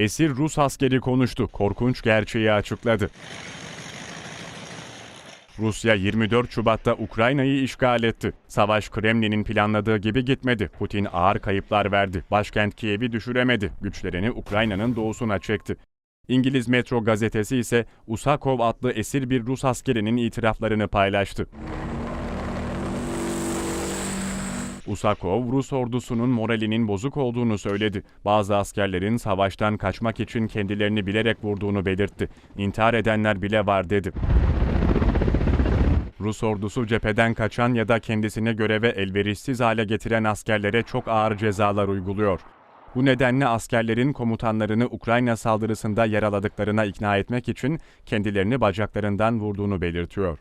Esir Rus askeri konuştu, korkunç gerçeği açıkladı. Rusya 24 Şubat'ta Ukrayna'yı işgal etti. Savaş Kremlin'in planladığı gibi gitmedi. Putin ağır kayıplar verdi. Başkent Kiev'i düşüremedi. Güçlerini Ukrayna'nın doğusuna çekti. İngiliz Metro gazetesi ise Usakov adlı esir bir Rus askerinin itiraflarını paylaştı. Usakov, Rus ordusunun moralinin bozuk olduğunu söyledi. Bazı askerlerin savaştan kaçmak için kendilerini bilerek vurduğunu belirtti. İntihar edenler bile var dedi. Rus ordusu cepheden kaçan ya da kendisine göreve elverişsiz hale getiren askerlere çok ağır cezalar uyguluyor. Bu nedenle askerlerin komutanlarını Ukrayna saldırısında yaraladıklarına ikna etmek için kendilerini bacaklarından vurduğunu belirtiyor.